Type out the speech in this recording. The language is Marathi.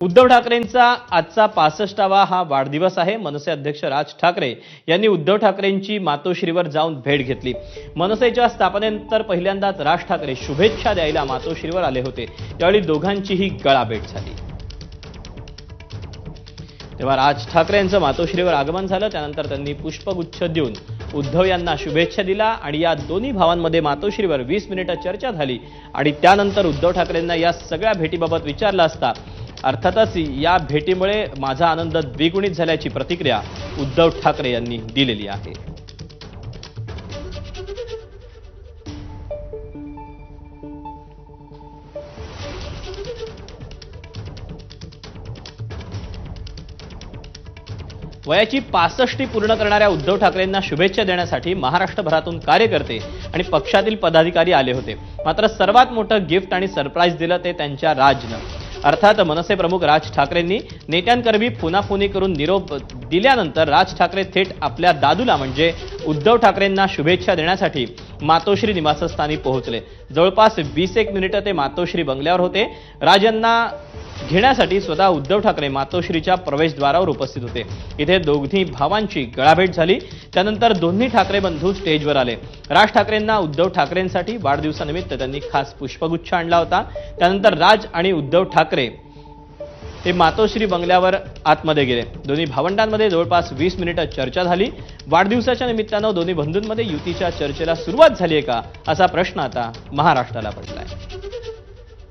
उद्धव ठाकरेंचा आजचा पासष्टावा हा वाढदिवस आहे. मनसे अध्यक्ष राज ठाकरे यांनी उद्धव ठाकरेंची मातोश्रीवर जाऊन भेट घेतली. मनसेच्या स्थापनेनंतर पहिल्यांदाच राज ठाकरे शुभेच्छा द्यायला मातोश्रीवर आले होते. त्यावेळी दोघांचीही गळाभेट झाली. तेव्हा राज ठाकरे यांचं मातोश्रीवर आगमन झालं. त्यानंतर त्यांनी पुष्पगुच्छ देऊन उद्धव यांना शुभेच्छा दिला आणि या दोन्ही भावांमध्ये मातोश्रीवर वीस मिनिटं चर्चा झाली आणि त्यानंतर उद्धव ठाकरेंना या सगळ्या भेटीबाबत विचारलं असता अर्थातच या भेटीमुळे माझा आनंद द्विगुणित झाल्याची प्रतिक्रिया उद्धव ठाकरे यांनी दिलेली आहे. वयाची पासष्टी पूर्ण करणाऱ्या उद्धव ठाकरेंना शुभेच्छा देण्यासाठी महाराष्ट्रभरातून कार्यकर्ते आणि पक्षातील पदाधिकारी आले होते. मात्र सर्वात मोठं गिफ्ट आणि सरप्राईज दिलं ते त्यांच्या राजनं. अर्थात मनसे प्रमुख राज ठाकरेंनी नेत्यांकरवी फोनाफोनी करून निरोप दिल्यानंतर राज ठाकरे थेट आपल्या दादूला म्हणजे उद्धव ठाकरेंना शुभेच्छा देण्यासाठी मातोश्री निवासस्थानी पोहोचले. जवळपास वीस एक मिनिटं ते मातोश्री बंगल्यावर होते. राजांना घेण्यासाठी स्वतः उद्धव ठाकरे मातोश्रीच्या प्रवेशद्वारावर उपस्थित होते. इथे दोघी भावांची गळाभेट झाली. त्यानंतर दोन्ही ठाकरे बंधू स्टेजवर आले. राज ठाकरेंना उद्धव ठाकरेंसाठी वाढदिवसानिमित्त त्यांनी खास पुष्पगुच्छ आणला होता. त्यानंतर राज आणि उद्धव ठाकरे हे मातोश्री बंगल्यावर आतमध्ये गेले. दोन्ही भावंडांमध्ये जवळपास वीस मिनिटं चर्चा झाली. वाढदिवसाच्या निमित्तानं दोन्ही बंधूंमध्ये युतीच्या चर्चेला सुरुवात झाली आहे का? असा प्रश्न आता महाराष्ट्राला पडला.